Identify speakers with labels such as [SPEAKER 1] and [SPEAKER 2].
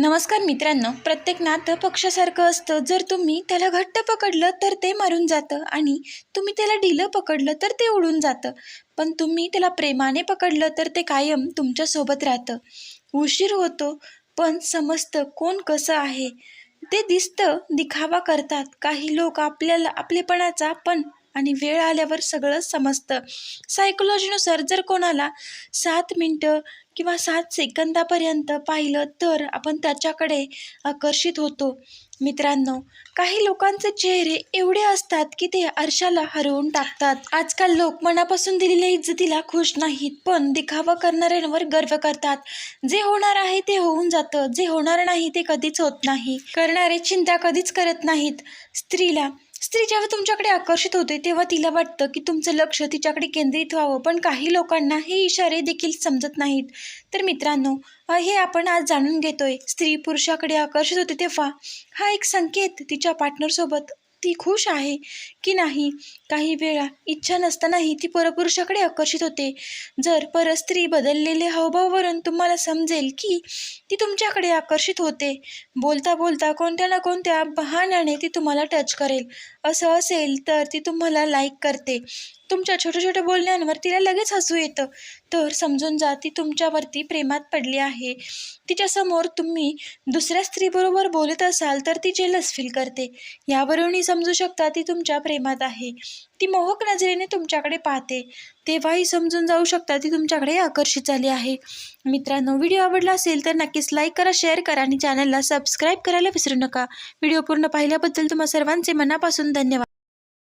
[SPEAKER 1] नमस्कार मित्रांनो प्रत्येक नातं पक्षासारखं असतं. जर तुम्ही त्याला घट्ट पकडलं तर ते मरून जातं आणि तुम्ही त्याला ढिलं पकडलं तर ते उडून जातं. पण तुम्ही त्याला प्रेमाने पकडलं तर ते कायम तुमच्यासोबत राहतं. उशीर होतो पण समजतं कोण कसं आहे. ते दिसतं दिखावा करतात. काही लोक आपल्याला आपलेपणाचा पण आणि वेळ आल्यावर सगळं समजतं. सायकोलॉजीनुसार जर कोणाला सात मिनटं किंवा सात सेकंदापर्यंत पाहिलं तर आपण त्याच्याकडे आकर्षित होतो. मित्रांनो काही लोकांचे चेहरे एवढे असतात की ते आरशाला हरवून टाकतात. आजकाल लोक मनापासून दिलेल्या इज्जतीला खुश नाहीत पण दिखावा करणाऱ्यांवर गर्व करतात. जे होणार आहे ते होऊन जातं जे होणार नाही ते कधीच होत नाही. करणारे चिंता कधीच करत नाहीत. स्त्रीला स्त्री जेव्हा तुमच्याकडे आकर्षित होते तेव्हा तिला वाटतं की तुमचं लक्ष तिच्याकडे केंद्रित व्हावं. पण काही लोकांना हे इशारे देखील समजत नाहीत. तर मित्रांनो हे आपण आज जाणून घेतोय. स्त्री पुरुषाकडे आकर्षित होते तेव्हा हा एक संकेत तिच्या पार्टनरसोबत ती खुश आहे की नाही? काही वेळा इच्छा नसतानाही ती परपुरुषाकडे आकर्षित होते. जर परस्त्री बदललेले हावभाववरून तुम्हाला समजेल की ती तुमच्याकडे आकर्षित होते. बोलता बोलता कोणत्या ना कोणत्या बहाण्याने ती तुम्हाला टच करेल. असं असेल तर ती तुम्हाला लाईक करते. तुमच्या छोट्या छोट्या बोलण्यांवर तिला लगेच हसू येतं. तर समजून जा ती तुमच्यावरती प्रेमात पडली आहे. तिच्यासमोर तुम्ही दुसऱ्या स्त्रीबरोबर बोलत असाल तर ती जेलस फील करते. यावरूनही समजू शकता ती तुमच्या प्रेमात आहे. ती मोहक नजरेने तुमच्याकडे पाहते. तेव्हाही समजून जाऊ शकता ती तुमच्याकडे आकर्षित झाली आहे. मित्रांनो व्हिडिओ आवडला असेल तर नक्कीच लाईक करा शेअर करा आणि चॅनलला सबस्क्राईब करायला विसरू नका. व्हिडिओ पूर्ण पाहिल्याबद्दल तुम्हा सर्वांचे मनापासून धन्यवाद.